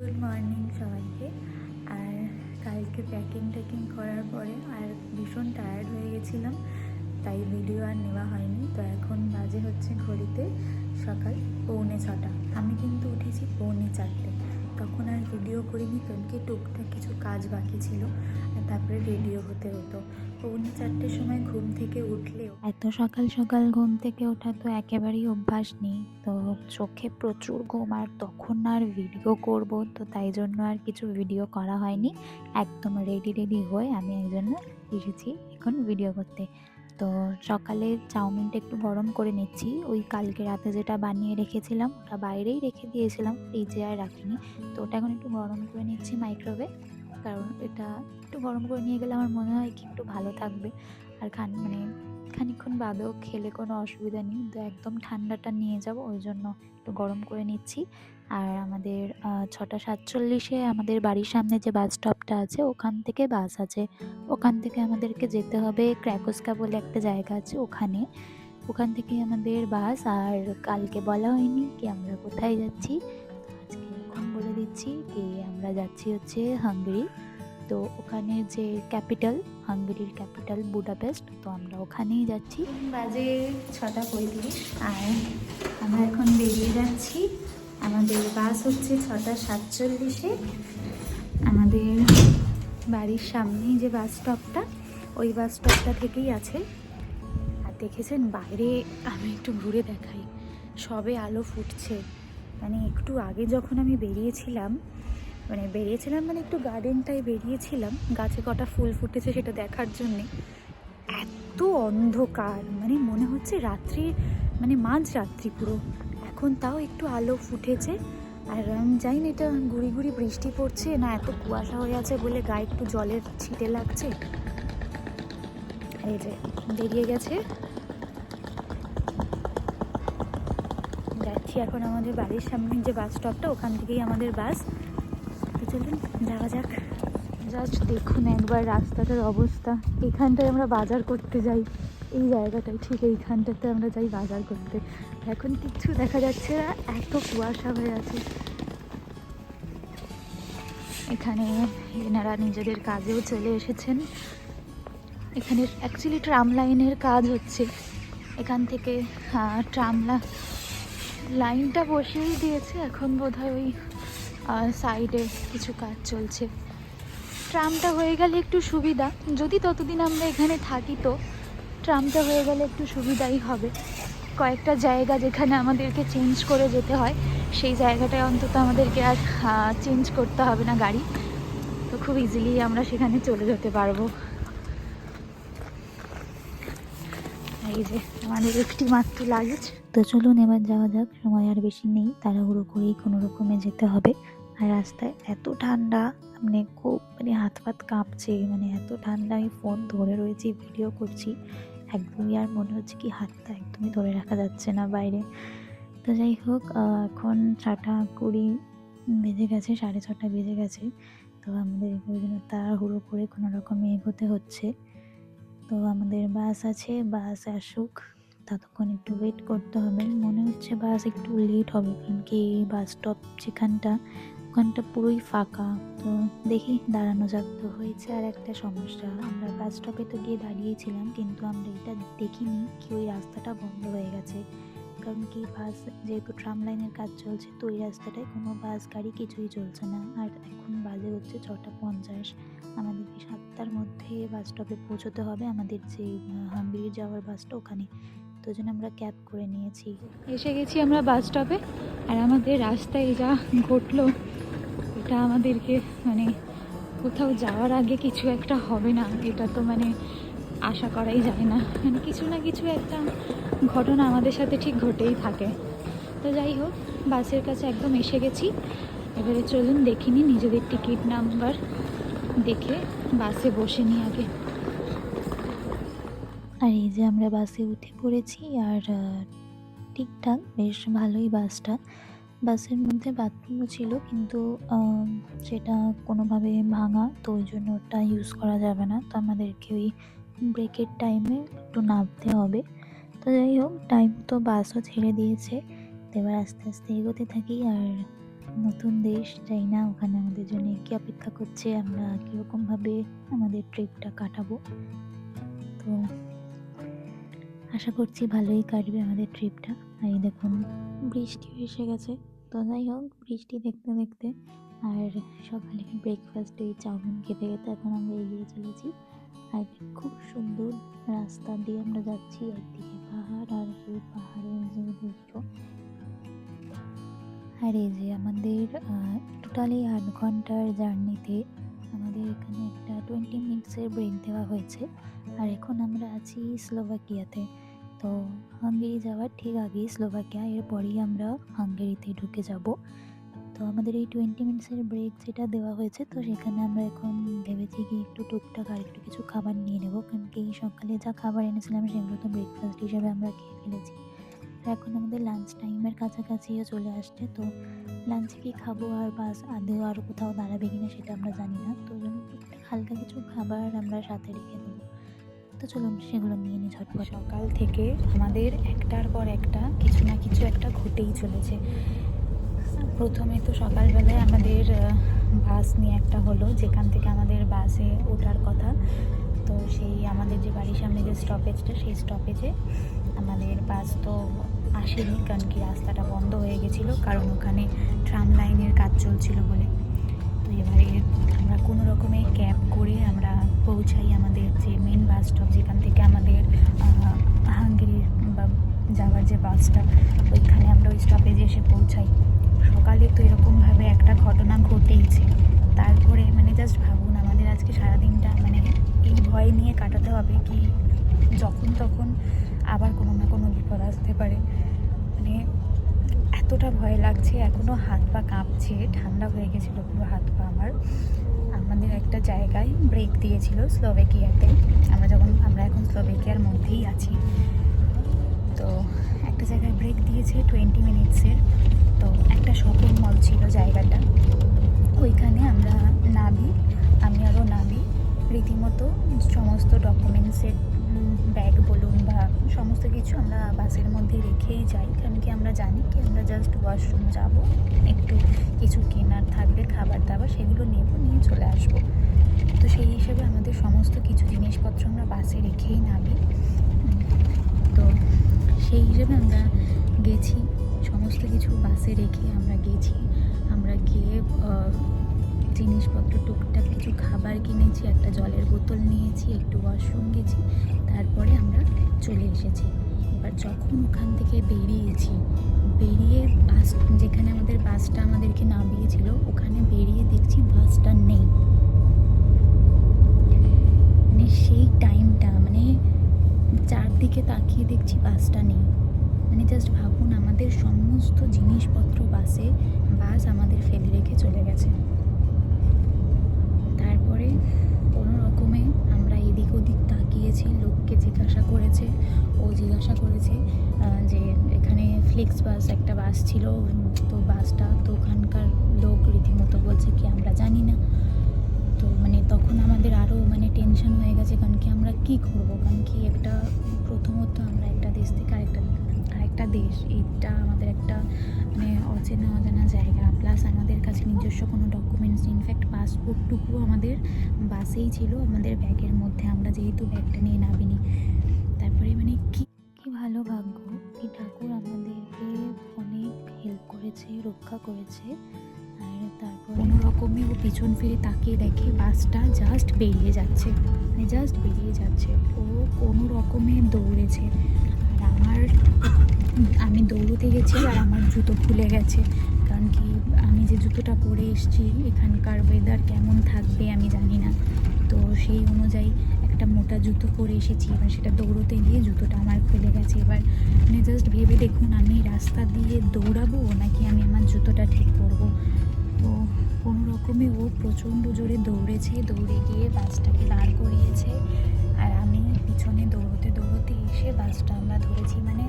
Good morning সবাইকে। আর কালকে packing ট্যাকিং করার পরে আর ভীষণ টায়ার্ড হয়ে গেছিলাম, তাই ভিডিও আর নেওয়া হয়নি। তো এখন বাজে হচ্ছে ঘড়িতে সকাল পৌনে ছটা। আমি কিন্তু উঠেছি পৌনে চারটে। তখন আর ভিডিও করিনি, কারণ কি টুকটাক কিছু কাজ বাকি ছিল আর তারপরে রেডিও হতে হতো। পৌনে চারটের সময় ঘুম থেকে উঠলেও এত সকাল সকাল ঘুম থেকে ওঠা তো একেবারেই অভ্যাস নেই। তো চোখে প্রচুর ঘুম আর তখন আর ভিডিও করব, তো তাই জন্য আর কিছু ভিডিও করা হয়নি। একদম রেডি রেডি হয়ে আমি এই জন্য এসেছি এখন ভিডিও করতে। তো সকালে চাউমিনটা একটু গরম করে নিচ্ছি। ওই কালকে রাতে যেটা বানিয়ে রেখেছিলাম ওটা বাইরেই রেখে দিয়েছিলাম ফ্রিজে আর রাখিনি। তো ওটা এখন একটু গরম করে নিচ্ছি মাইক্রোওয়েভে কারণ এটা একটু গরম করে নিয়ে গেলে আমার মনে হয় কি একটু ভালো থাকবে। আর খান মানে খানিকক্ষণ বাদেও খেলে কোনো অসুবিধা নেই। তো একদম ঠান্ডাটা নিয়ে যাব, ওই জন্য একটু গরম করে নিচ্ছি। আর আমাদের ছটা সাতচল্লিশে আমাদের বাড়ির সামনে যে বাস স্টপটা আছে, ওখান থেকে বাস আছে। ওখান থেকে আমাদেরকে যেতে হবে ক্র্যাকোস্কা বলে একটা জায়গা আছে ওখানে। ওখান থেকে আমাদের বাস আর কালকে বলা হয়নি কি আমরা কোথায় যাচ্ছি। আজকে এখন বলে দিচ্ছি কি আমরা যাচ্ছি হচ্ছে হাঙ্গেরি তো ওখানে যে ক্যাপিটাল, হাঙ্গেরির ক্যাপিটাল বুডাপেস্ট তো আমরা ওখানেই যাচ্ছি। বাজে ছটা পঁয়ত্রিশ, আর আমরা এখন বেরিয়ে যাচ্ছি। আমাদের বাস হচ্ছে ছটা সাতচল্লিশে। আমাদের বাড়ির সামনেই যে বাস স্টপটা, ওই বাস স্টপটা থেকেই আছে। আর দেখেছেন, বাইরে আমি একটু ঘুরে দেখাই। সবে আলো ফুটছে। মানে একটু আগে যখন আমি বেরিয়েছিলাম মানে বেরিয়েছিলাম মানে একটু গার্ডেনটায় বেরিয়েছিলাম। গাছে কটা ফুল ফুটেছে সেটা দেখার জন্যে। এত অন্ধকার মানে মনে হচ্ছে রাত্রি মানে মাঝ রাত্রি পুরো। এখন তাও একটু আলো ফুটেছে। আর আমি জানি না এটা গুড়ি গুড়ি বৃষ্টি পড়ছে না এত কুয়াশা হয়ে আছে বলে গায়ে একটু জলের ছিটে লাগছে। এই যে, বেরিয়ে গেছে। যাচ্ছি এখন আমাদের বাড়ির সামনে যে বাস স্টপটা ওখান থেকেই আমাদের বাস তো চলুন, যাওয়া যাক। জাস্ট দেখুন একবার রাস্তাটার অবস্থা। এখানটায় আমরা বাজার করতে যাই। এই জায়গাটায়, ঠিক এইখানটাতে আমরা যাই বাজার করতে। এখন কিচ্ছু দেখা যাচ্ছে না, এত কুয়াশা হয়ে আছে। এখানে এনারা নিজেদের কাজেও চলে এসেছেন। এখানে অ্যাকচুয়ালি ট্রাম লাইনের কাজ হচ্ছে। এখান থেকে ট্রাম লাইনটা বসিয়েই দিয়েছে এখন বোধহয়। ওই সাইডে কিছু কাজ চলছে। ট্রামটা হয়ে গেলে একটু সুবিধা। যদি ততদিন আমরা এখানে থাকি তো ট্রামটা হয়ে গেলে একটু সুবিধাই হবে। কয়েকটা জায়গা যেখানে আমাদেরকে চেঞ্জ করে যেতে হয়, সেই জায়গাটায় অন্তত আমাদেরকে আর চেঞ্জ করতে হবে না গাড়ি। তো খুব ইজিলি আমরা সেখানে চলে যেতে পারব। এই যে আমাদের একটি মাত্র লাগেজ তো চলুন এবার যাওয়া যাক, সময় আর বেশি নেই, তাড়াহুড়ো করেই কোনো রকমে যেতে হবে। আর রাস্তায় এত ঠান্ডা মানে খুব মানে হাত ফাত কাঁপছে মানে এত ঠান্ডা, আমি ফোন ধরে রয়েছি ভিডিও করছি। একদমই আর মনে হচ্ছে কি হাতটা একদমই ধরে রাখা যাচ্ছে না বাইরে। তো যাই হোক এখন ছটা কুড়ি বেজে গেছে, সাড়ে ছটা বেজে গেছে। তো আমাদের তাড়াহুড়ো করে কোনো রকমে এগোতে হচ্ছে। তো আমাদের বাস আছে, বাস আসুক। ততক্ষণ একটু ওয়েট করতে হবে। মনে হচ্ছে বাস একটু লেট হবে, কারণ কি বাস স্টপ যেখানটা, ওখানটা পুরোই ফাঁকা। তো দেখি দাঁড়ানো যাক তো, হয়েছে আর একটা সমস্যা। আমরা বাস স্টপে তো গিয়ে দাঁড়িয়েছিলাম, কিন্তু আমরা এটা দেখিনি, কি ওই রাস্তাটা বন্ধ হয়ে গেছে। কারণ কি বাস যেহেতু ট্রাম লাইনের কাজ চলছে, তো ওই রাস্তাটায় কোনো বাস, গাড়ি কিছুই চলছে না। আর এখন বাজে হচ্ছে ছটা পঞ্চাশ। আমাদেরকে সাতটার মধ্যে বাস স্টপে পৌঁছতে হবে। আমাদের যে হাম্বির যাওয়ার বাসটা ওখানে। তো জন্য আমরা ক্যাব করে নিয়েছি। এসে গেছি আমরা বাস স্টপে আর আমাদের রাস্তায় যা ঘটলো, এটা আমাদেরকে মানে কোথাও যাওয়ার আগে কিছু একটা হবে না। এটা তো মানে আশা করাই যায় না। মানে কিছু না কিছু একটা ঘটনা আমাদের সাথে ঠিক ঘটেই থাকে। তো যাই হোক, বাসের কাছে একদম এসে গেছি। এবারে চলুন দেখিনি নিজেদের টিকিট নাম্বার। দেখে বাসে বসে নিই আগে। আর এই যে আমরা বাসে উঠে পড়েছি, আর ঠিকঠাক, বেশ ভালোই বাসটা। বাসের মধ্যে বাথরুমও ছিল, কিন্তু সেটা কোনোভাবে ভাঙা, তো ওই জন্য ওটা ইউজ করা যাবে না। তো আমাদেরকে ওই ব্রেকের টাইমে একটু নামতে হবে। তো যাই হোক টাইম তো বাসও ছেড়ে দিয়েছে। এবার আস্তে আস্তে এগোতে থাকি। আর নতুন দেশ, যাই না, ওখানে আমাদের জন্য কি অপেক্ষা করছে, আমরা কীরকমভাবে আমাদের ট্রিপটা কাটাবো। তো আশা করছি ভালোই কাটবে আমাদের ট্রিপটা আর দেখুন, বৃষ্টি এসে গেছে। তো যাই হোক, বৃষ্টি দেখতে দেখতে, আর সকালে ব্রেকফাস্টে চাউমিন খেতে খেতে এখন আমরা এগিয়ে চলেছি। আর খুব সুন্দর রাস্তা দিয়ে আমরা যাচ্ছি। একদিকে পাহাড় আর সেই পাহাড়ের যে দৃশ্য আর এই যে আমাদের টোটালি আট ঘণ্টার জার্নিতে আমাদের এখানে একটা টোয়েন্টি মিনিটসের ব্রেক দেওয়া হয়েছে। আর এখন আমরা আছি স্লোভাকিয়াতে। তো হাঙ্গেরি যাওয়ার ঠিক আগেই স্লোভাকিয়া, এরপরেই আমরা হাঙ্গেরিতে ঢুকে যাব। তো আমাদের এই টোয়েন্টি মিনিটসের ব্রেক যেটা দেওয়া হয়েছে, তো সেখানে আমরা এখন ভেবেছি কি একটু টুকটাক আর একটু কিছু খাবার নিয়ে নেব। কারণ কি সকালে যা খাবার এনেছিলাম সেগুলো তো ব্রেকফাস্ট হিসাবে আমরা খেয়ে ফেলেছি। আর এখন আমাদের লাঞ্চ টাইমের কাছাকাছিও চলে আসছে, তো লাঞ্চে কি খাব আর বাস আদেও আর কোথাও দাঁড়াবে কিনা সেটা আমরা জানি না। তো জন্য হালকা কিছু খাবার আমরা সাথে রেখে দেবো। তো চলুন সেগুলো নিয়ে নিই ঝটপট। সকাল থেকে আমাদের একটার পর একটা কিছু না কিছু একটা ঘটেই চলেছে। প্রথমে তো সকালবেলায় আমাদের বাস নিয়ে একটা হলো, যেখান থেকে আমাদের বাসে ওঠার কথা। তো সেই আমাদের যে বাড়ির সামনে যে স্টপেজটা সেই স্টপেজে আমাদের বাস তো আসেনি, কারণ কি রাস্তাটা বন্ধ হয়ে গেছিল, কারণ ওখানে ট্রাম লাইনের কাজ চলছিল বলে। তো এবারে আমরা কোনো রকমে ক্যাব করে আমরা পৌঁছাই আমাদের যে মেন বাস স্টপ যেখান থেকে আমাদের হাঙ্গেরির বা যাওয়ার যে বাসটা ওইখানে আমরা ওই স্টপেজে এসে পৌঁছাই। সকালে তো এরকমভাবে একটা ঘটনা ঘটেইছে তারপরে মানে জাস্ট ভাবুন, আমাদের আজকে সারাদিনটা মানে এই ভয় নিয়ে কাটাতে হবে কি যখন তখন আবার কোনো না কোনো বিপদ আসতে পারে। মানে এতটা ভয় লাগছে এখনও হাত পা কাঁপছে, ঠান্ডা হয়ে গেছিল পুরো হাত পা আমার। আমাদের একটা জায়গায় ব্রেক দিয়েছিল স্লোভেকিয়াতে। আমরা যখন, আমরা এখন স্লোভেকিয়ার মধ্যেই আছি। তো একটা জায়গায় ব্রেক দিয়েছে টোয়েন্টি মিনিটসের তো একটা শপিং মল ছিল জায়গাটা। ওইখানে আমরা নাবি আমি আরও নাবি রীতিমতো সমস্ত ডকুমেন্টসের ব্যাগ বলুন বা সমস্ত কিছু আমরা বাসের মধ্যে রেখেই যাই। কারণ কি আমরা জানি কি, আমরা জাস্ট ওয়াশরুম যাব, একটু কিছু কেনার থাকলে খাবার দাবার সেগুলো নেব, নিয়ে চলে আসব। তো সেই হিসেবে আমাদের সমস্ত কিছু জিনিসপত্র আমরা বাসে রেখেই নামি। তো সেই হিসেবে আমরা গেছি। সমস্ত কিছু বাসে রেখে আমরা গেছি। আমরা গিয়ে জিনিসপত্র, টুকটাক কিছু খাবার কিনেছি, একটা জলের বোতল নিয়েছি, একটু ওয়াশরুম গেছি, তারপরে আমরা চলে এসেছি। এবার যখন ওখান থেকে বেরিয়েছি, বেরিয়ে বাস, যেখানে আমাদের বাসটা আমাদেরকে নামিয়েছিল, ওখানে বেরিয়ে দেখছি বাসটা নেই। মানে সেই টাইমটা মানে চারদিকে তাকিয়ে দেখছি বাসটা নেই। মানে জাস্ট ভাবুন আমাদের সমস্ত জিনিসপত্র বাসে, বাস আমাদের ফেলে রেখে চলে গেছে। তারপরে কোনো রকমে আমরা এদিক ওদিক তাকিয়েছি, লোককে জিজ্ঞাসা করেছে, ও জিজ্ঞাসা করেছে যে এখানে ফ্লিক্স বাস একটা বাস ছিল, তো বাসটা তো ওখানকার লোক রীতিমতো বলছে কি আমরা জানি না। তো মানে তখন আমাদের আরও মানে টেনশন হয়ে গেছে, কারণ কি আমরা কী করব? কারণ কি একটা প্রথমত আমরা একটা দেশ থেকে আরেকটা আরেকটা দেশ এটা আমাদের একটা মানে অচেনা অজানা জায়গা। প্লাস আমাদের কাছে নিজস্ব কোনো ডকুমেন্টস ইনফ্যাক্ট পাসপোর্টটুকু আমাদের বাসেই ছিল, আমাদের ব্যাগের মধ্যে। আমরা যেহেতু ব্যাগটা নিয়ে নামিনি। তারপরে মানে কি কি ভালো ভাগ্য কি ঠাকুর আমাদেরকে অনেক হেল্প করেছে, রক্ষা করেছে। আর তারপর কোনো রকমে ও পিছন ফিরে তাকিয়ে দেখে বাসটা জাস্ট বেরিয়ে যাচ্ছে। মানে জাস্ট বেরিয়ে যাচ্ছে। ও কোনো রকমে দৌড়েছে। আর আমার আমি দৌড়তে গেছি আর আমার জুতো খুলে গেছে। কারণ কি, আমি যে জুতোটা পরে এসেছি, এখানকার ওয়েদার কেমন থাকবে আমি জানি না। তো সেই অনুযায়ী একটা মোটা জুতো পরে এসেছি, এবার সেটা দৌড়তে গিয়ে জুতোটা আমার খুলে গেছে। এবার মানে জাস্ট ভেবে দেখুন, আমি রাস্তা দিয়ে দৌড়াবো নাকি আমি আমার জুতোটা ঠিক করব? তো কোনো রকমে ও প্রচণ্ড জোরে দৌড়েছে, দৌড়ে গিয়ে বাসটাকে দাঁড় করিয়েছে। আর আমি পিছনে দৌড়তে দৌড়তে এসে বাসটা আমরা ধরেছি মানে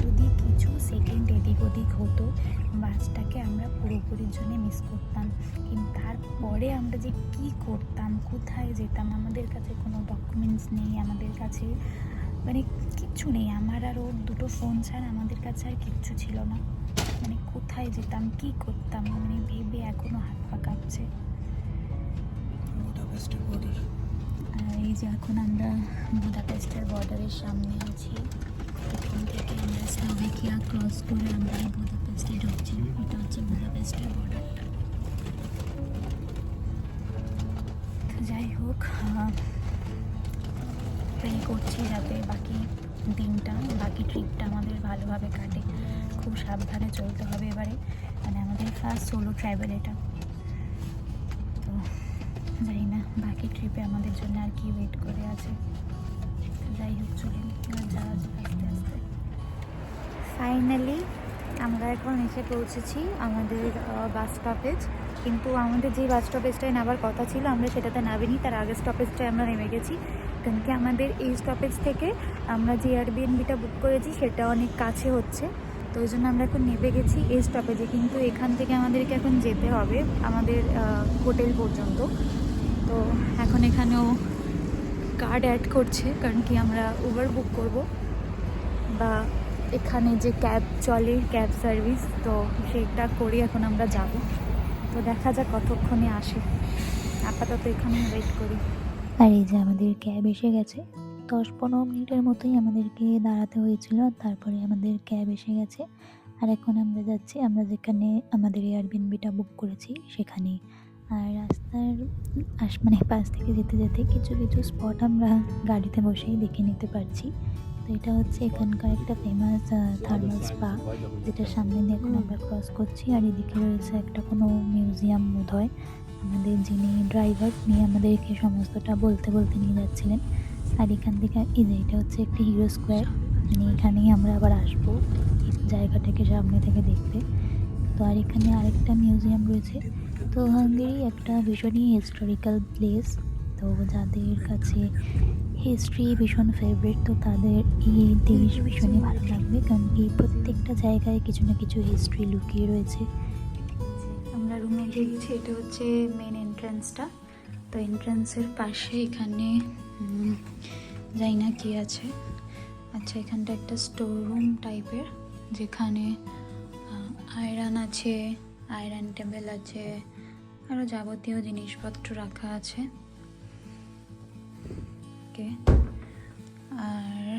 যদি কিছু সেকেন্ড এদিক ওদিক হতো বাসটাকে আমরা পুরোপুরির জন্য মিস করতাম। কিন্তু তারপরে আমরা যে কি করতাম কোথায় যেতাম আমাদের কাছে কোনো ডকুমেন্টস নেই আমাদের কাছে মানে কিচ্ছু নেই। আমার আর ওর দুটো ফোন ছাড়া আমাদের কাছে আর কিচ্ছু ছিল না। মানে কোথায় যেতাম কি করতাম মানে ভেবে এখনও হাত পা কাঁপছে। এই যে এখন আমরা বুদাপেস্টের বর্ডারের সামনে আছি। এখান থেকে আমরা স্লোভেকিয়া ক্রস করে আমরা বুদাপেস্টে ঢুকছি এটা হচ্ছে বুদাপেস্টের বর্ডারটা যাই হোক প্রে করছি যাতে বাকি দিনটা বাকি ট্রিপটা আমাদের ভালোভাবে কাটে খুব সাবধানে চলতে হবে এবারে মানে আমাদের ফার্স্ট সোলো ট্রাভেল এটা তো জানি না বাকি ট্রিপে আমাদের জন্য আর কি ওয়েট করে আছে? যাই হোক চলুন এবার যাওয়া যাক আস্তে আস্তে। ফাইনালি আমরা এখন এসে পৌঁছেছি আমাদের বাস স্টপেজ কিন্তু আমাদের যে বাস স্টপেজটায় নামার কথা ছিল, আমরা সেটাতে নামিনি। তার আগের স্টপেজটায় আমরা নেমে গেছি। কারণ কি আমাদের এই স্টপেজ থেকে আমরা যে এয়ারবিএনবিটা বুক করেছি, সেটা অনেক কাছে হচ্ছে। তো ওই জন্য আমরা এখন নেমে গেছি এই স্টপেজে কিন্তু এখান থেকে আমাদেরকে এখন যেতে হবে আমাদের হোটেল পর্যন্ত। তো এখন এখানেও কার্ড অ্যাড করছে, কারণ কি আমরা উবার বুক করব। বা এখানে যে ক্যাব চলে ক্যাব সার্ভিস তো সেটা করে এখন আমরা যাব। তো দেখা যাক কতক্ষণে আসে। আপাতত এখানে ওয়েট করি। আর এই যে আমাদের ক্যাব এসে গেছে। দশ পনেরো মিনিটের মতোই আমাদেরকে দাঁড়াতে হয়েছিল, তারপরে আমাদের ক্যাব এসে গেছে। আর এখন আমরা যাচ্ছি, আমরা যেখানে আমাদের এয়ারবিএনবিটা বুক করেছি, সেখানেই। আর রাস্তার আশ মানে পাশ থেকে যেতে যেতে কিছু কিছু স্পট আমরা গাড়িতে বসেই দেখে নিতে পারছি। তো এটা হচ্ছে এখানকার একটা ফেমাস থার্মাল স্পা যেটার সামনে দিয়ে এখন আমরা ক্রস করছি। আর এদিকে রয়েছে একটা কোনো মিউজিয়াম বোধ হয়। আমাদের যিনি ড্রাইভার উনি আমাদেরকে সমস্তটা বলতে বলতে নিয়ে যাচ্ছিলেন। আর এখান থেকে, এই যে এটা হচ্ছে একটি হিরো স্কোয়ার মানে এখানেই আমরা আবার আসব জায়গাটাকে সামনে থেকে দেখতে। তো আর এখানে আরেকটা মিউজিয়াম রয়েছে তো হাঙ্গেরি একটা ভীষণই হিস্টোরিক্যাল প্লেস তো যাদের কাছে হিস্ট্রি ভীষণ ফেভারিট তো তাদের এই দেশ ভীষণই ভালো লাগবে। কারণ কি প্রত্যেকটা জায়গায় কিছু না কিছু হিস্ট্রি লুকিয়ে রয়েছে। আমরা রুমে গেছি এটা হচ্ছে মেন এন্ট্রান্সটা তো এন্ট্রান্সের পাশে এখানে জানি না কি আছে। আচ্ছা এখানটা একটা স্টোর রুম টাইপের যেখানে আয়রন আছে আয়রন টেবিল আছে আরও যাবতীয় জিনিসপত্র রাখা আছে। আর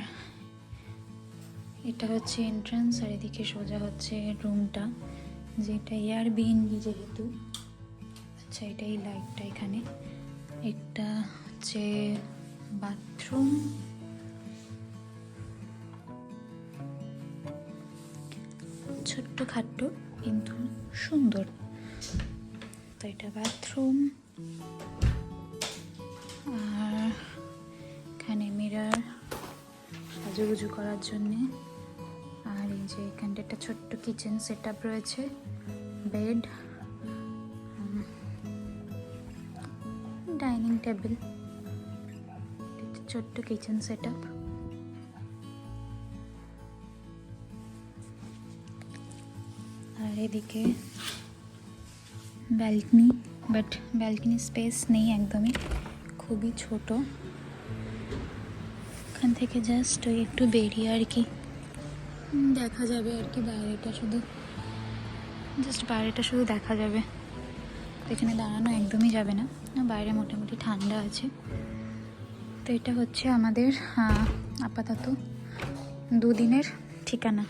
এটা হচ্ছে এন্ট্রান্স আর এদিকে সোজা হচ্ছে রুমটা যেটা এয়ার বিএনবি যেহেতু। আচ্ছা এটাই লাইটটা এখানে। একটা হচ্ছে বাথরুম ছোট্ট খাট্ট, কিন্তু সুন্দর। তো এটা বাথরুম আর এখানে মিরার সাজুগুজু করার জন্যে। আর এই যে এখানটা একটা ছোট্ট কিচেন সেট রয়েছে বেড ডাইনিং টেবিল ছোট্ট কিচেন সেট আর এদিকে ব্যালকনি বাট ব্যালকনি স্পেস নেই একদমই। খুবই ছোট। এখান থেকে জাস্ট ওই একটু বেরিয়ে আর কি। দেখা যাবে আর কি বাইরেটা শুধু। জাস্ট বাইরেটা শুধু দেখা যাবে। এখানে দাঁড়ানো একদমই যাবে না। বাইরে মোটামুটি ঠান্ডা আছে। তো এটা হচ্ছে আমাদের আপাতত দুদিনের ঠিকানা।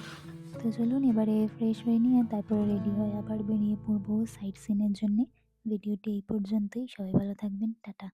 তো চলুন, এবারে ফ্রেশ হয়ে নিয়ে তারপরে রেডি হয়ে আবার বেরিয়ে পড়ব সাইট সিনের জন্যে। ভিডিওটি এই পর্যন্তই, সবাই ভালো থাকবেন, টাটা।